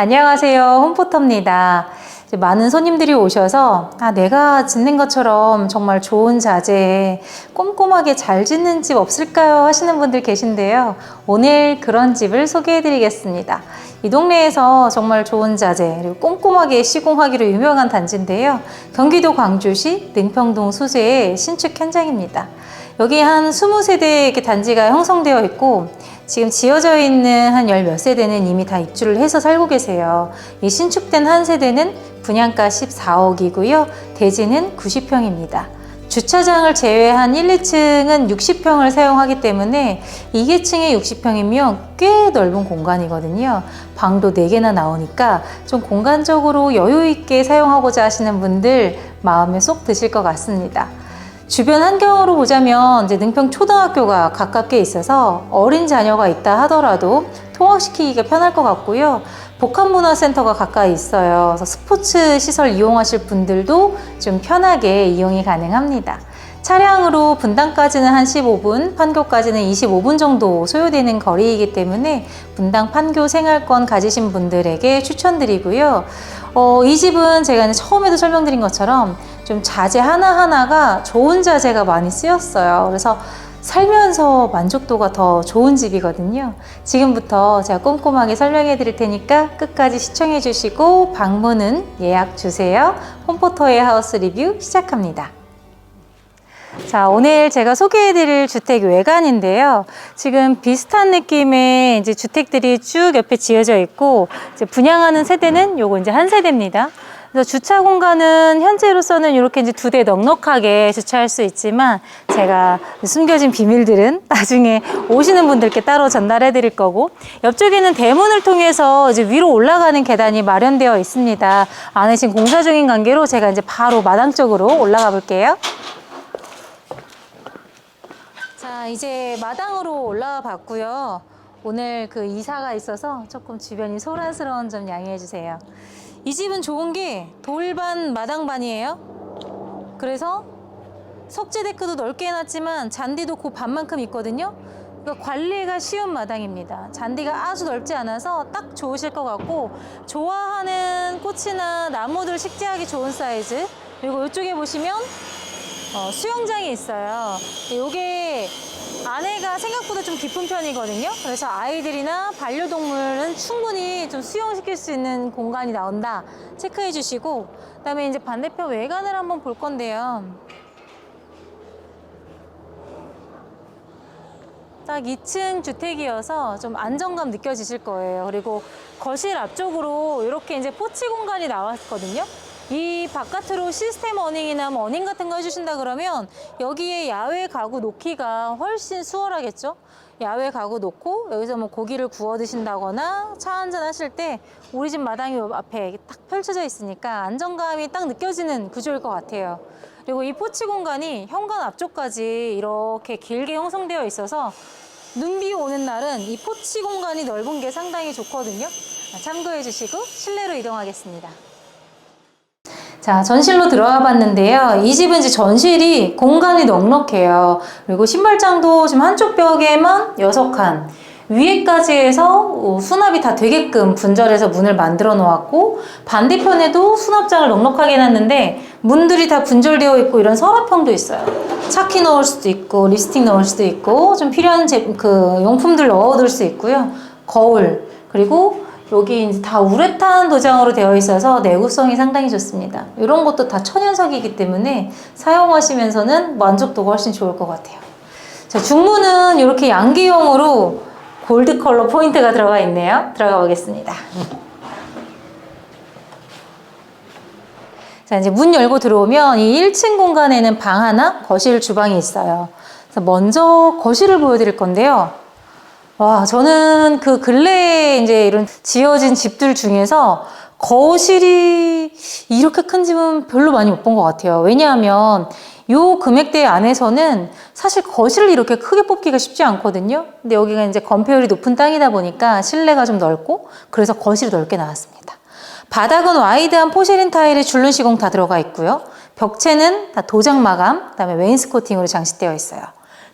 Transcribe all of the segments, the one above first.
안녕하세요. 홈포터입니다. 많은 손님들이 오셔서 아, 내가 짓는 것처럼 정말 좋은 자재 꼼꼼하게 잘 짓는 집 없을까요? 하시는 분들 계신데요. 오늘 그런 집을 소개해 드리겠습니다. 이 동네에서 정말 좋은 자재 그리고 꼼꼼하게 시공하기로 유명한 단지인데요. 경기도 광주시 능평동 소재의 신축 현장입니다. 여기 한 20세대 이렇게 단지가 형성되어 있고 지금 지어져 있는 한 열 몇 세대는 이미 다 입주를 해서 살고 계세요. 이 신축된 한 세대는 분양가 14억이고요. 대지는 90평입니다. 주차장을 제외한 1, 2층은 60평을 사용하기 때문에 2계층에 60평이면 꽤 넓은 공간이거든요. 방도 4개나 나오니까 좀 공간적으로 여유 있게 사용하고자 하시는 분들 마음에 쏙 드실 것 같습니다. 주변 환경으로 보자면 이제 능평 초등학교가 가깝게 있어서 어린 자녀가 있다 하더라도 통학시키기가 편할 것 같고요. 복합문화센터가 가까이 있어요. 그래서 스포츠 시설 이용하실 분들도 좀 편하게 이용이 가능합니다. 차량으로 분당까지는 한 15분, 판교까지는 25분 정도 소요되는 거리이기 때문에 분당 판교 생활권 가지신 분들에게 추천드리고요. 어, 이 집은 제가 처음에도 설명드린 것처럼 좀 자재 하나하나가 좋은 자재가 많이 쓰였어요. 그래서 살면서 만족도가 더 좋은 집이거든요. 지금부터 제가 꼼꼼하게 설명해 드릴 테니까 끝까지 시청해 주시고 방문은 예약 주세요. 홈포터의 하우스 리뷰 시작합니다. 자, 오늘 제가 소개해 드릴 주택 외관인데요. 지금 비슷한 느낌의 이제 주택들이 쭉 옆에 지어져 있고, 이제 분양하는 세대는 요거 이제 한 세대입니다. 그래서 주차 공간은 현재로서는 이렇게 이제 두 대 넉넉하게 주차할 수 있지만 제가 숨겨진 비밀들은 나중에 오시는 분들께 따로 전달해 드릴 거고 옆쪽에는 대문을 통해서 이제 위로 올라가는 계단이 마련되어 있습니다. 안에 지금 공사 중인 관계로 제가 이제 바로 마당 쪽으로 올라가 볼게요. 자, 이제 마당으로 올라와 봤고요. 오늘 그 이사가 있어서 조금 주변이 소란스러운 점 양해해 주세요. 이 집은 좋은 게 돌반 마당반이에요. 그래서 석재 데크도 넓게 해놨지만 잔디도 그 반만큼 있거든요. 그러니까 관리가 쉬운 마당입니다. 잔디가 아주 넓지 않아서 딱 좋으실 것 같고 좋아하는 꽃이나 나무들 식재하기 좋은 사이즈. 그리고 이쪽에 보시면 어, 수영장이 있어요. 이게 안에가 생각보다 좀 깊은 편이거든요. 그래서 아이들이나 반려동물은 충분히 좀 수영시킬 수 있는 공간이 나온다. 체크해 주시고, 그 다음에 이제 반대편 외관을 한번 볼 건데요. 딱 2층 주택이어서 좀 안정감 느껴지실 거예요. 그리고 거실 앞쪽으로 이렇게 이제 포치 공간이 나왔거든요. 이 바깥으로 시스템 어닝이나 뭐 어닝 같은 거 해주신다 그러면 여기에 야외 가구 놓기가 훨씬 수월하겠죠? 야외 가구 놓고 여기서 뭐 고기를 구워 드신다거나 차 한잔 하실 때 우리 집 마당이 요 앞에 딱 펼쳐져 있으니까 안정감이 딱 느껴지는 구조일 것 같아요. 그리고 이 포치 공간이 현관 앞쪽까지 이렇게 길게 형성되어 있어서 눈비 오는 날은 이 포치 공간이 넓은 게 상당히 좋거든요. 참고해 주시고 실내로 이동하겠습니다. 자, 전실로 들어가 봤는데요. 이 집은 이제 전실이 공간이 넉넉해요. 그리고 신발장도 지금 한쪽 벽에만 6칸. 위에까지 해서 어, 수납이 다 되게끔 분절해서 문을 만들어 놓았고 반대편에도 수납장을 넉넉하게 해놨는데 문들이 다 분절되어 있고 이런 서랍형도 있어요. 차키 넣을 수도 있고 립스틱 넣을 수도 있고 좀 필요한 제, 그 용품들 넣어둘 수 있고요. 거울 그리고 여기 이제 다 우레탄 도장으로 되어 있어서 내구성이 상당히 좋습니다. 이런 것도 다 천연석이기 때문에 사용하시면서는 만족도가 훨씬 좋을 것 같아요. 자, 중문은 이렇게 양기용으로 골드 컬러 포인트가 들어가 있네요. 들어가 보겠습니다. 자, 이제 문 열고 들어오면 이 1층 공간에는 방 하나, 거실, 주방이 있어요. 그래서 먼저 거실을 보여드릴 건데요. 와, 저는 그 근래에 이제 이런 지어진 집들 중에서 거실이 이렇게 큰 집은 별로 많이 못 본 것 같아요. 왜냐하면 요 금액대 안에서는 사실 거실을 이렇게 크게 뽑기가 쉽지 않거든요. 근데 여기가 이제 건폐율이 높은 땅이다 보니까 실내가 좀 넓고 그래서 거실이 넓게 나왔습니다. 바닥은 와이드한 포세린 타일에 줄눈 시공 다 들어가 있고요. 벽체는 다 도장 마감, 그다음에 웨인스코팅으로 장식되어 있어요.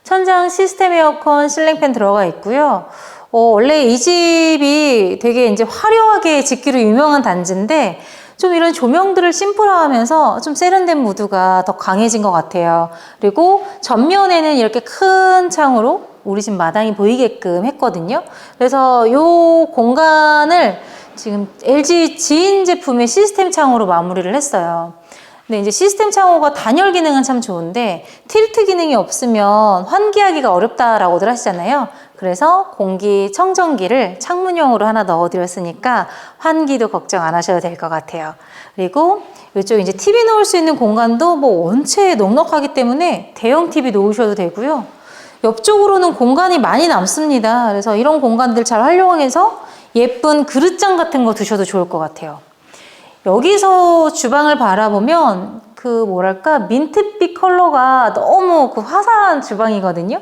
천장 시스템 에어컨, 실링팬 들어가 있고요. 어, 원래 이 집이 되게 이제 화려하게 짓기로 유명한 단지인데 좀 이런 조명들을 심플화하면서 좀 세련된 무드가 더 강해진 것 같아요. 그리고 전면에는 이렇게 큰 창으로 우리 집 마당이 보이게끔 했거든요. 그래서 이 공간을 지금 LG 지인 제품의 시스템 창호로 마무리를 했어요. 근데 이제 시스템 창호가 단열 기능은 참 좋은데 틸트 기능이 없으면 환기하기가 어렵다라고들 하시잖아요. 그래서 공기 청정기를 창문형으로 하나 넣어드렸으니까 환기도 걱정 안 하셔도 될 것 같아요. 그리고 이쪽 이제 TV 놓을 수 있는 공간도 뭐 원체 넉넉하기 때문에 대형 TV 놓으셔도 되고요. 옆쪽으로는 공간이 많이 남습니다. 그래서 이런 공간들 잘 활용해서 예쁜 그릇장 같은 거 두셔도 좋을 것 같아요. 여기서 주방을 바라보면 그 뭐랄까 민트빛 컬러가 너무 그 화사한 주방이거든요.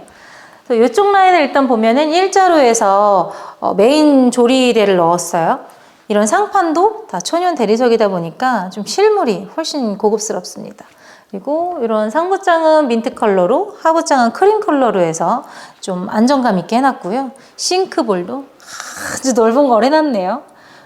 그래서 이쪽 라인을 일단 보면은 일자로에서 어, 메인 조리대를 넣었어요. 이런 상판도 다 천연 대리석이다 보니까 좀 실물이 훨씬 고급스럽습니다. 그리고 이런 상부장은 민트 컬러로 하부장은 크림 컬러로 해서 좀 안정감 있게 해놨고요. 싱크볼도 아주 넓은 걸 해놨네요.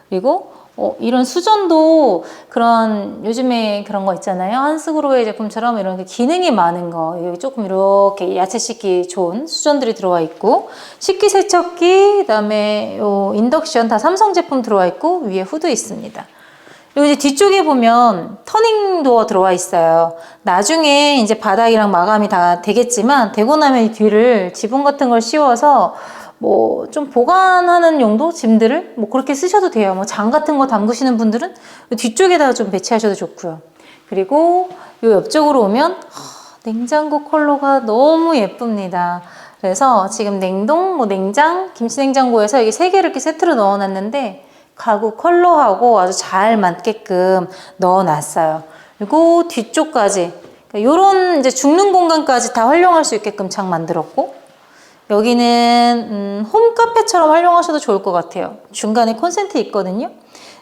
그리고 어, 이런 수전도 그런 요즘에 그런 거 있잖아요. 한스그로의 제품처럼 이런 기능이 많은 거 여기 조금 이렇게 야채 씻기 좋은 수전들이 들어와 있고 식기 세척기 그다음에 요 인덕션 다 삼성 제품 들어와 있고 위에 후드 있습니다. 그리고 이제 뒤쪽에 보면 터닝 도어 들어와 있어요. 나중에 이제 바닥이랑 마감이 다 되겠지만 되고 나면 이 뒤를 지붕 같은 걸 씌워서 뭐 좀 보관하는 용도 짐들을 뭐 그렇게 쓰셔도 돼요. 뭐 장 같은 거 담그시는 분들은 뒤쪽에다가 좀 배치하셔도 좋고요. 그리고 요 옆쪽으로 오면 하, 냉장고 컬러가 너무 예쁩니다. 그래서 지금 냉동, 뭐 냉장, 김치 냉장고에서 이게 세 개를 이렇게 세트로 넣어놨는데 가구 컬러하고 아주 잘 맞게끔 넣어놨어요. 그리고 뒤쪽까지 이런 이제 죽는 공간까지 다 활용할 수 있게끔 창 만들었고 여기는 음, 홈카페처럼 활용하셔도 좋을 것 같아요. 중간에 콘센트 있거든요.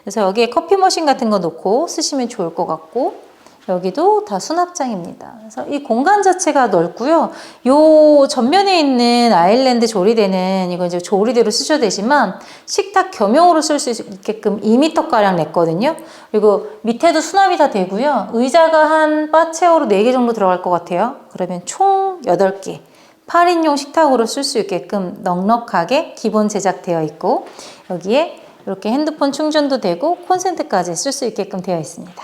그래서 여기에 커피 머신 같은 거 놓고 쓰시면 좋을 것 같고 여기도 다 수납장입니다. 그래서 이 공간 자체가 넓고요. 요 전면에 있는 아일랜드 조리대는 이거 이제 조리대로 쓰셔도 되지만 식탁 겸용으로 쓸 수 있게끔 2m 가량 냈거든요. 그리고 밑에도 수납이 다 되고요. 의자가 한 바체어로 4개 정도 들어갈 것 같아요. 그러면 총 8개. 8인용 식탁으로 쓸 수 있게끔 넉넉하게 기본 제작되어 있고 여기에 이렇게 핸드폰 충전도 되고 콘센트까지 쓸 수 있게끔 되어 있습니다.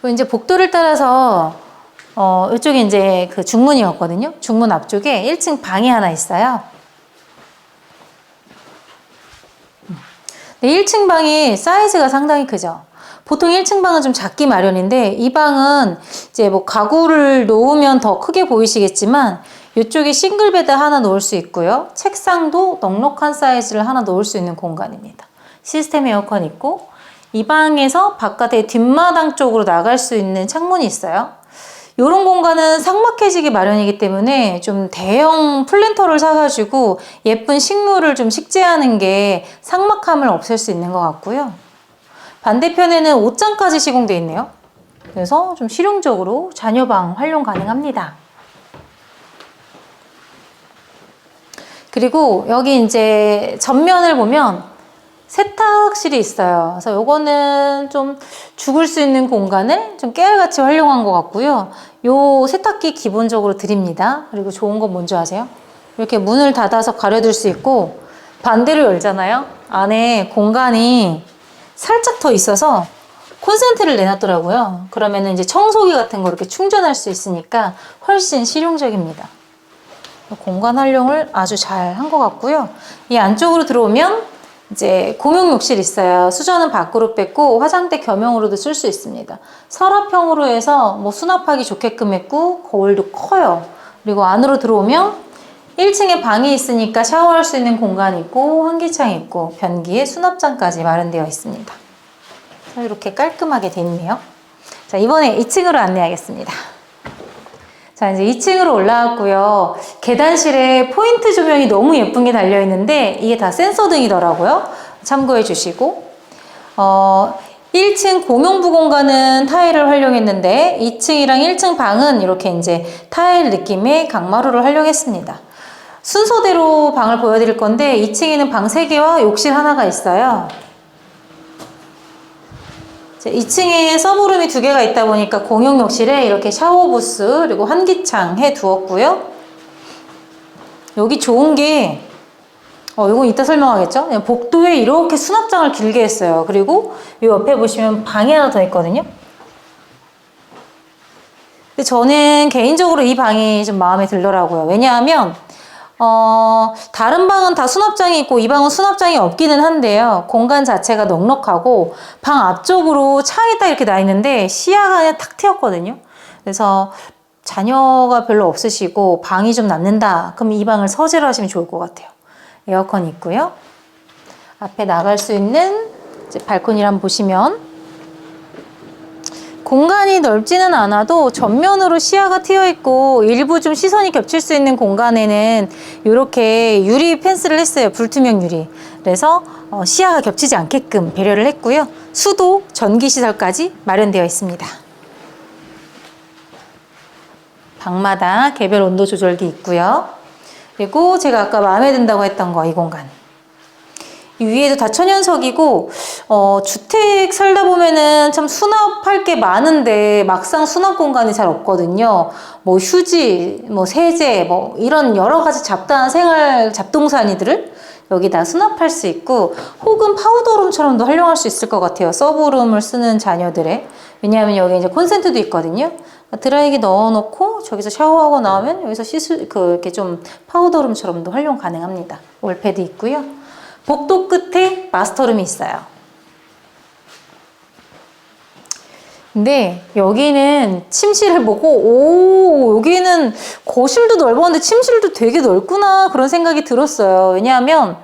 그리고 이제 복도를 따라서 어, 이쪽에 이제 그 중문이었거든요. 중문 앞쪽에 1층 방이 하나 있어요. 네, 1층 방이 사이즈가 상당히 크죠. 보통 1층 방은 좀 작기 마련인데 이 방은 이제 뭐 가구를 놓으면 더 크게 보이시겠지만 이쪽에 싱글 베드 하나 놓을 수 있고요. 책상도 넉넉한 사이즈를 하나 놓을 수 있는 공간입니다. 시스템 에어컨 있고 이 방에서 바깥에 뒷마당 쪽으로 나갈 수 있는 창문이 있어요. 이런 공간은 삭막해지기 마련이기 때문에 좀 대형 플랜터를 사가지고 예쁜 식물을 좀 식재하는 게 삭막함을 없앨 수 있는 것 같고요. 반대편에는 옷장까지 시공되어 있네요. 그래서 좀 실용적으로 자녀방 활용 가능합니다. 그리고 여기 이제 전면을 보면 세탁실이 있어요. 그래서 요거는 좀 죽을 수 있는 공간을 좀 깨알같이 활용한 것 같고요. 요 세탁기 기본적으로 드립니다. 그리고 좋은 건 뭔지 아세요? 이렇게 문을 닫아서 가려둘 수 있고 반대로 열잖아요. 안에 공간이 살짝 더 있어서 콘센트를 내놨더라고요. 그러면 이제 청소기 같은 거 이렇게 충전할 수 있으니까 훨씬 실용적입니다. 공간 활용을 아주 잘 한 것 같고요. 이 안쪽으로 들어오면 이제 공용 욕실 있어요. 수전은 밖으로 뺐고 화장대 겸용으로도 쓸 수 있습니다. 서랍형으로 해서 뭐 수납하기 좋게끔 했고 거울도 커요. 그리고 안으로 들어오면 1층에 방이 있으니까 샤워할 수 있는 공간이 있고 환기창 있고 변기에 수납장까지 마련되어 있습니다. 이렇게 깔끔하게 돼 있네요. 자 이번에 2층으로 안내하겠습니다. 자 이제 2층으로 올라왔고요. 계단실에 포인트 조명이 너무 예쁜 게 달려 있는데 이게 다 센서 등이더라고요. 참고해 주시고 어, 1층 공용부 공간은 타일을 활용했는데 2층이랑 1층 방은 이렇게 이제 타일 느낌의 강마루를 활용했습니다. 순서대로 방을 보여드릴 건데 2층에는 방 3개와 욕실 하나가 있어요. 2층에 서브룸이 두 개가 있다 보니까 공용 욕실에 이렇게 샤워 부스 그리고 환기창 해 두었고요. 여기 좋은 게 어, 이건 이따 설명하겠죠? 복도에 이렇게 수납장을 길게 했어요. 그리고 이 옆에 보시면 방이 하나 더 있거든요. 근데 저는 개인적으로 이 방이 좀 마음에 들더라고요. 왜냐하면 어, 다른 방은 다 수납장이 있고 이 방은 수납장이 없기는 한데요. 공간 자체가 넉넉하고 방 앞쪽으로 창이 딱 이렇게 나 있는데 시야가 그냥 탁 트였거든요. 그래서 자녀가 별로 없으시고 방이 좀 남는다. 그럼 이 방을 서재로 하시면 좋을 것 같아요. 에어컨 있고요. 앞에 나갈 수 있는 발코니를 한번 보시면 공간이 넓지는 않아도 전면으로 시야가 트여 있고 일부 좀 시선이 겹칠 수 있는 공간에는 이렇게 유리 펜스를 했어요. 불투명 유리. 그래서 어, 시야가 겹치지 않게끔 배려를 했고요. 수도 전기 시설까지 마련되어 있습니다. 방마다 개별 온도 조절기 있고요. 그리고 제가 아까 마음에 든다고 했던 거 이 공간. 이 위에도 다 천연석이고 어, 주택 살다 보면은 참 수납할 게 많은데 막상 수납 공간이 잘 없거든요. 뭐 휴지, 뭐 세제, 뭐 이런 여러 가지 잡다한 생활 잡동사니들을 여기다 수납할 수 있고 혹은 파우더룸처럼도 활용할 수 있을 것 같아요. 서브룸을 쓰는 자녀들의 왜냐하면 여기 이제 콘센트도 있거든요. 드라이기 넣어놓고 저기서 샤워하고 나오면 여기서 씻을 그 이렇게 좀 파우더룸처럼도 활용 가능합니다. 올패드 있고요. 복도 끝에 마스터룸이 있어요. 근데 여기는 침실을 보고 오 여기는 거실도 넓었는데 침실도 되게 넓구나 그런 생각이 들었어요. 왜냐하면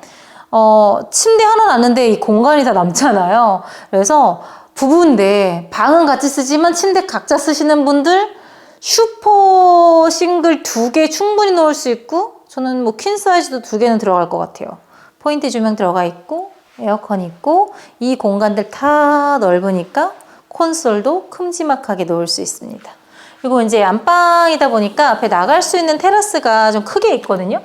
어, 침대 하나 놨는데 이 공간이 다 남잖아요. 그래서 부부인데 방은 같이 쓰지만 침대 각자 쓰시는 분들 슈퍼 싱글 두 개 충분히 넣을 수 있고 저는 뭐 퀸 사이즈도 두 개는 들어갈 것 같아요. 포인트 조명 들어가 있고 에어컨 있고 이 공간들 다 넓으니까 콘솔도 큼지막하게 놓을 수 있습니다. 그리고 이제 안방이다 보니까 앞에 나갈 수 있는 테라스가 좀 크게 있거든요.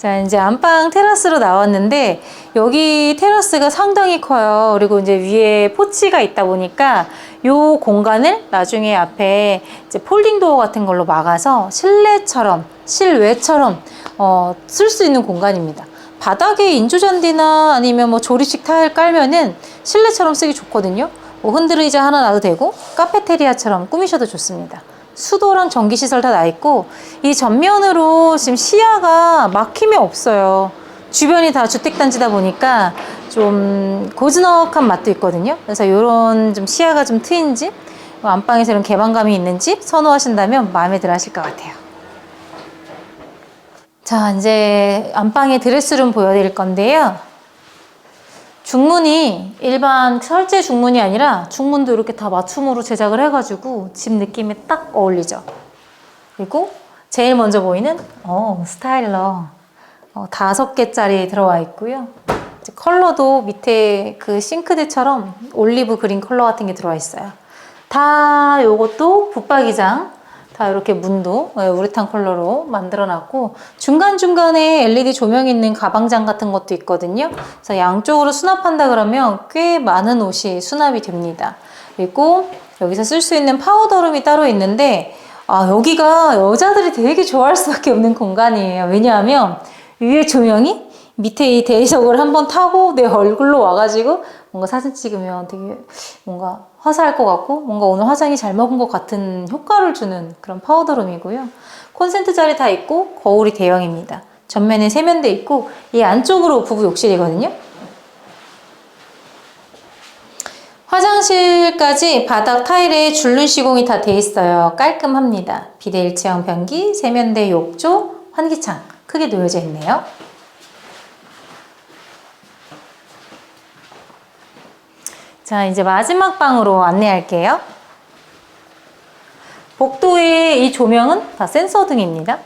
자, 이제 안방 테라스로 나왔는데 여기 테라스가 상당히 커요. 그리고 이제 위에 포치가 있다 보니까 요 공간을 나중에 앞에 이제 폴딩 도어 같은 걸로 막아서 실내처럼 실외처럼 어, 쓸 수 있는 공간입니다. 바닥에 인조잔디나 아니면 뭐 조리식 타일 깔면은 실내처럼 쓰기 좋거든요. 뭐 흔들 의자 하나 놔도 되고 카페테리아처럼 꾸미셔도 좋습니다. 수도랑 전기 시설 다 나 있고 이 전면으로 지금 시야가 막힘이 없어요. 주변이 다 주택단지다 보니까 좀 고즈넉한 맛도 있거든요. 그래서 이런 좀 시야가 좀 트인 집, 뭐 안방에서 이런 개방감이 있는 집 선호하신다면 마음에 들어 하실 것 같아요. 자, 이제 안방의 드레스룸 보여드릴 건데요. 중문이 일반 설재 중문이 아니라 중문도 이렇게 다 맞춤으로 제작을 해가지고 집 느낌에 딱 어울리죠. 그리고 제일 먼저 보이는 어, 스타일러 어, 다섯 개짜리 들어와 있고요. 컬러도 밑에 그 싱크대처럼 올리브 그린 컬러 같은 게 들어와 있어요. 다 요것도 붙박이장 다 이렇게 문도 예, 우레탄 컬러로 만들어 놨고 중간중간에 LED 조명 있는 가방장 같은 것도 있거든요. 그래서 양쪽으로 수납한다 그러면 꽤 많은 옷이 수납이 됩니다. 그리고 여기서 쓸 수 있는 파우더룸이 따로 있는데 아, 여기가 여자들이 되게 좋아할 수밖에 없는 공간이에요. 왜냐하면 위에 조명이 밑에 이 대리석을 한번 타고 내 얼굴로 와가지고 뭔가 사진 찍으면 되게 뭔가 화사할 것 같고 뭔가 오늘 화장이 잘 먹은 것 같은 효과를 주는 그런 파우더룸이고요. 콘센트 자리 다 있고 거울이 대형입니다. 전면에 세면대 있고 이 안쪽으로 부부 욕실이거든요. 화장실까지 바닥 타일에 줄눈 시공이 다 돼 있어요. 깔끔합니다. 비대 일체형 변기, 세면대 욕조, 환기창 크게 놓여져 있네요. 자, 이제 마지막 방으로 안내할게요. 복도의 이 조명은 다 센서 등입니다.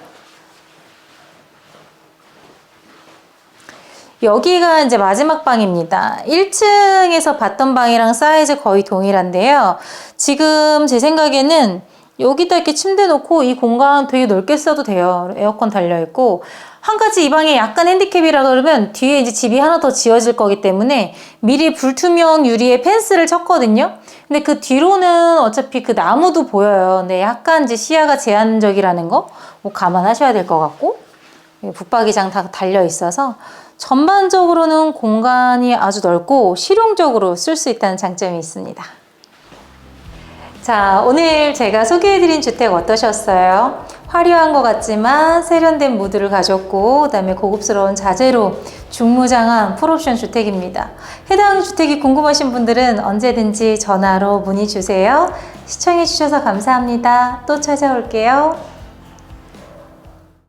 여기가 이제 마지막 방입니다. 1층에서 봤던 방이랑 사이즈 거의 동일한데요. 지금 제 생각에는 여기다 이렇게 침대 놓고 이 공간 되게 넓게 써도 돼요. 에어컨 달려 있고 한 가지 이 방에 약간 핸디캡이라 그러면 뒤에 이제 집이 하나 더 지어질 거기 때문에 미리 불투명 유리에 펜스를 쳤거든요. 근데 그 뒤로는 어차피 그 나무도 보여요. 근데 약간 이제 시야가 제한적이라는 거 뭐 감안하셔야 될 것 같고 예, 붙박이장 다 달려 있어서 전반적으로는 공간이 아주 넓고 실용적으로 쓸 수 있다는 장점이 있습니다. 자, 오늘 제가 소개해드린 주택 어떠셨어요? 화려한 것 같지만 세련된 무드를 가졌고, 그 다음에 고급스러운 자재로 중무장한 풀옵션 주택입니다. 해당 주택이 궁금하신 분들은 언제든지 전화로 문의 주세요. 시청해주셔서 감사합니다. 또 찾아올게요.